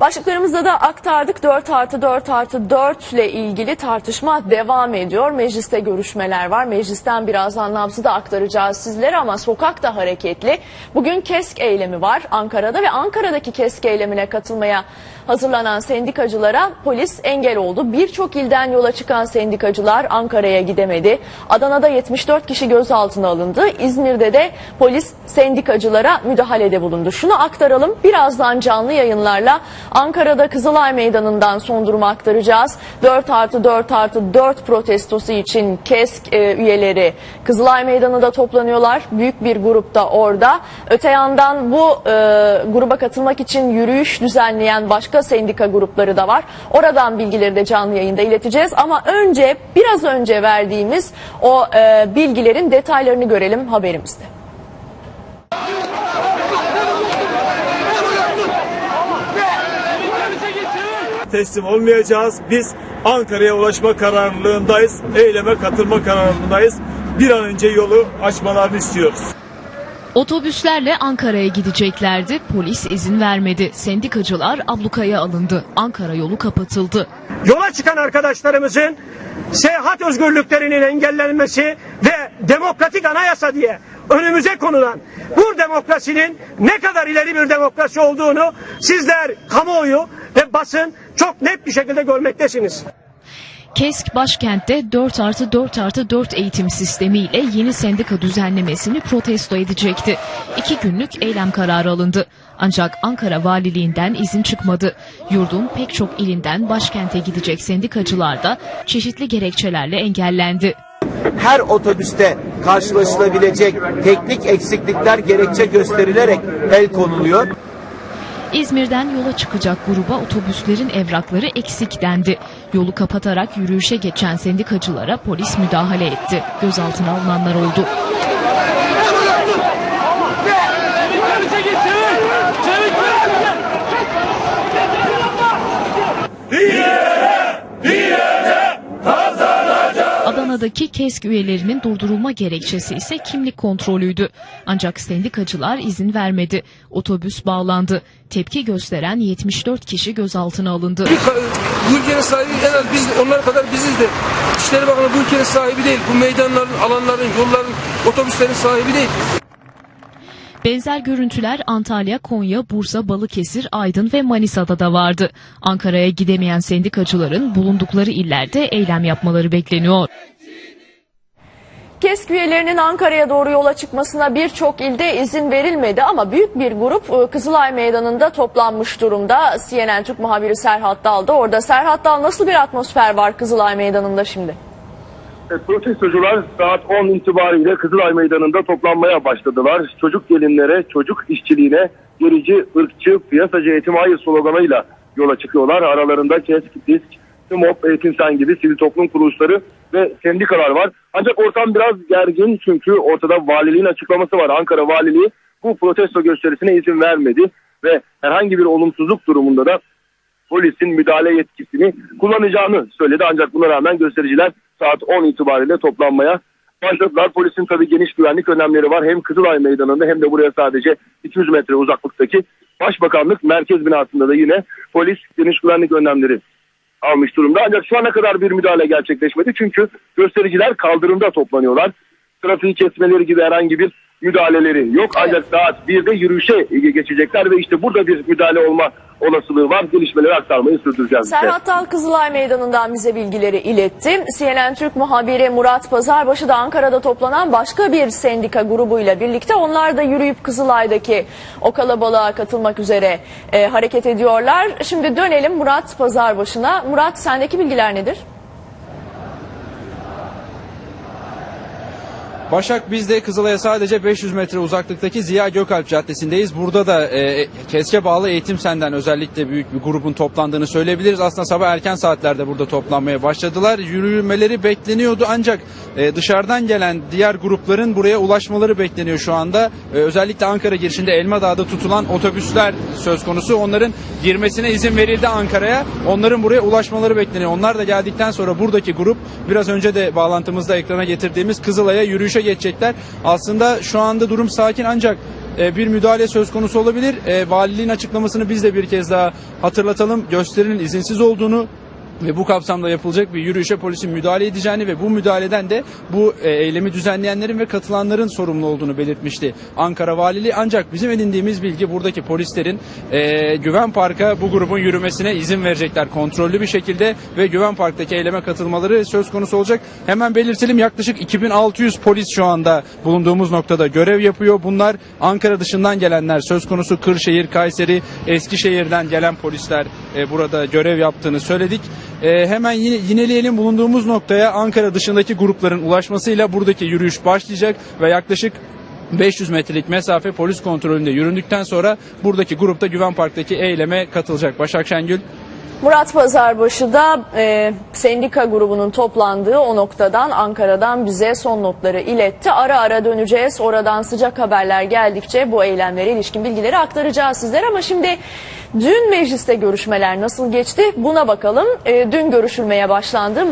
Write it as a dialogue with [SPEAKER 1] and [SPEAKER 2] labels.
[SPEAKER 1] Başlıklarımızda da aktardık 4 artı 4 artı 4 ile ilgili tartışma devam ediyor. Mecliste görüşmeler var. Meclisten birazdan nabzı da aktaracağız sizlere ama sokak da hareketli. Bugün KESK eylemi var Ankara'da ve Ankara'daki KESK eylemine katılmaya hazırlanan sendikacılara polis engel oldu. Birçok ilden yola çıkan sendikacılar Ankara'ya gidemedi. Adana'da 74 kişi gözaltına alındı. İzmir'de de polis sendikacılara müdahalede bulundu. Şunu aktaralım. Birazdan canlı yayınlarla Ankara'da Kızılay Meydanı'ndan son durumu aktaracağız. 4 artı 4 artı 4 protestosu için KESK e, üyeleri Kızılay Meydanı'nda toplanıyorlar. Büyük bir grup da orada. Öte yandan bu e, gruba katılmak için yürüyüş düzenleyen başka sendika grupları da var. Oradan bilgileri de canlı yayında ileteceğiz. Ama önce biraz önce verdiğimiz o e, bilgilerin detaylarını görelim haberimizde.
[SPEAKER 2] Teslim olmayacağız. Biz Ankara'ya ulaşma kararlılığındayız. Eyleme katılma kararlılığındayız. Bir an önce yolu açmalarını istiyoruz.
[SPEAKER 3] Otobüslerle Ankara'ya gideceklerdi. Polis izin vermedi. Sendikacılar ablukaya alındı. Ankara yolu kapatıldı.
[SPEAKER 4] yola çıkan arkadaşlarımızın seyahat özgürlüklerinin engellenmesi ve demokratik anayasa diye önümüze konulan bu demokrasinin ne kadar ileri bir demokrasi olduğunu sizler kamuoyu ve basın çok net bir şekilde görmektesiniz.
[SPEAKER 3] KESK başkentte 4 artı 4 artı 4 eğitim sistemiyle yeni sendika düzenlemesini protesto edecekti. İki günlük eylem kararı alındı. Ancak Ankara Valiliğinden izin çıkmadı. Yurdun pek çok ilinden başkente gidecek sendikacılar da çeşitli gerekçelerle engellendi.
[SPEAKER 5] her otobüste karşılaşılabilecek teknik eksiklikler gerekçe gösterilerek el konuluyor.
[SPEAKER 3] İzmir'den yola çıkacak gruba otobüslerin evrakları eksik dendi. Yolu kapatarak yürüyüşe geçen sendikacılara polis müdahale etti. Gözaltına alınanlar oldu. Adana'daki KESK üyelerinin durdurulma gerekçesi ise kimlik kontrolüydü. Ancak sendikacılar izin vermedi. Otobüs bağlandı. Tepki gösteren 74 kişi gözaltına alındı.
[SPEAKER 6] Bu ülkenin sahibi en az biz onlar kadar biziz de. İşleri Bakanı bu ülkenin sahibi değil. Bu meydanların, alanların, yolların, otobüslerin sahibi değil.
[SPEAKER 3] Benzer görüntüler Antalya, Konya, Bursa, Balıkesir, Aydın ve Manisa'da da vardı. Ankara'ya gidemeyen sendikacıların bulundukları illerde eylem yapmaları bekleniyor.
[SPEAKER 1] KESK üyelerinin Ankara'ya doğru yola çıkmasına birçok ilde izin verilmedi ama büyük bir grup e, Kızılay Meydanı'nda toplanmış durumda. CNN Türk muhabiri Serhat Dal da orada. Serhat Dal nasıl bir atmosfer var Kızılay Meydanı'nda şimdi?
[SPEAKER 7] E, Protestocular saat 10 itibariyle Kızılay Meydanı'nda toplanmaya başladılar. Çocuk gelinlere, çocuk işçiliğine gerici, ırkçı, piyasacı eğitim hayır sloganıyla yola çıkıyorlar. Aralarında KESK, DİSK, TİMOP, Eğitim Sen gibi sivil toplum kuruluşları ve sendikalar var. Ancak ortam biraz gergin çünkü ortada valiliğin açıklaması var. Ankara Valiliği bu protesto gösterisine izin vermedi ve herhangi bir olumsuzluk durumunda da polisin müdahale yetkisini kullanacağını söyledi. Ancak buna rağmen göstericiler saat 10 itibariyle toplanmaya başladılar. Polisin tabii geniş güvenlik önlemleri var. Hem Kızılay Meydanı'nda hem de buraya sadece 200 metre uzaklıktaki Başbakanlık merkez binasında da yine polis geniş güvenlik önlemleri almış durumda. Ancak şu ana kadar bir müdahale gerçekleşmedi. Çünkü göstericiler kaldırımda toplanıyorlar. Trafiği kesmeleri gibi herhangi bir müdahaleleri yok. Ancak saat 1'de yürüyüşe geçecekler ve işte burada bir müdahale olma olasılığı var. Gelişmeleri aktarmayı sürdüreceğiz.
[SPEAKER 1] Serhat Dal Kızılay Meydanı'ndan bize bilgileri iletti. CNN Türk muhabiri Murat Pazarbaşı da Ankara'da toplanan başka bir sendika grubuyla birlikte onlar da yürüyüp Kızılay'daki o kalabalığa katılmak üzere e, hareket ediyorlar. Şimdi dönelim Murat Pazarbaşı'na. Murat sendeki bilgiler nedir?
[SPEAKER 8] Başak biz de Kızılay'a sadece 500 metre uzaklıktaki Ziya Gökalp Caddesi'ndeyiz. Burada da e, KESK'e bağlı Eğitim Sen'den özellikle büyük bir grubun toplandığını söyleyebiliriz. Aslında sabah erken saatlerde burada toplanmaya başladılar. Yürümeleri bekleniyordu ancak e, dışarıdan gelen diğer grupların buraya ulaşmaları bekleniyor şu anda. E, özellikle Ankara girişinde Elmadağ'da tutulan otobüsler söz konusu. Onların girmesine izin verildi Ankara'ya. Onların buraya ulaşmaları bekleniyor. Onlar da geldikten sonra buradaki grup biraz önce de bağlantımızda ekrana getirdiğimiz Kızılay'a yürüyüşe geçecekler. Aslında şu anda durum sakin ancak e, bir müdahale söz konusu olabilir. E, valiliğin açıklamasını biz de bir kez daha hatırlatalım. Gösterinin izinsiz olduğunu ve bu kapsamda yapılacak bir yürüyüşe polisin müdahale edeceğini ve bu müdahaleden de bu e, eylemi düzenleyenlerin ve katılanların sorumlu olduğunu belirtmişti Ankara Valiliği. Ancak bizim edindiğimiz bilgi buradaki polislerin e, Güven Park'a bu grubun yürümesine izin verecekler kontrollü bir şekilde ve Güven Park'taki eyleme katılmaları söz konusu olacak. Hemen belirtelim yaklaşık 2600 polis şu anda bulunduğumuz noktada görev yapıyor. Bunlar Ankara dışından gelenler söz konusu Kırşehir, Kayseri, Eskişehir'den gelen polisler e, burada görev yaptığını söyledik. E, hemen yine yineleyelim bulunduğumuz noktaya Ankara dışındaki grupların ulaşmasıyla buradaki yürüyüş başlayacak ve yaklaşık 500 metrelik mesafe polis kontrolünde yüründükten sonra buradaki grupta Güven Park'taki eyleme katılacak. Başak Şengül.
[SPEAKER 1] Murat Pazarbaşı'da e, sendika grubunun toplandığı o noktadan Ankara'dan bize son notları iletti. Ara ara döneceğiz. Oradan sıcak haberler geldikçe bu eylemlere ilişkin bilgileri aktaracağız sizlere. Ama şimdi dün mecliste görüşmeler nasıl geçti buna bakalım. E, dün görüşülmeye başlandı.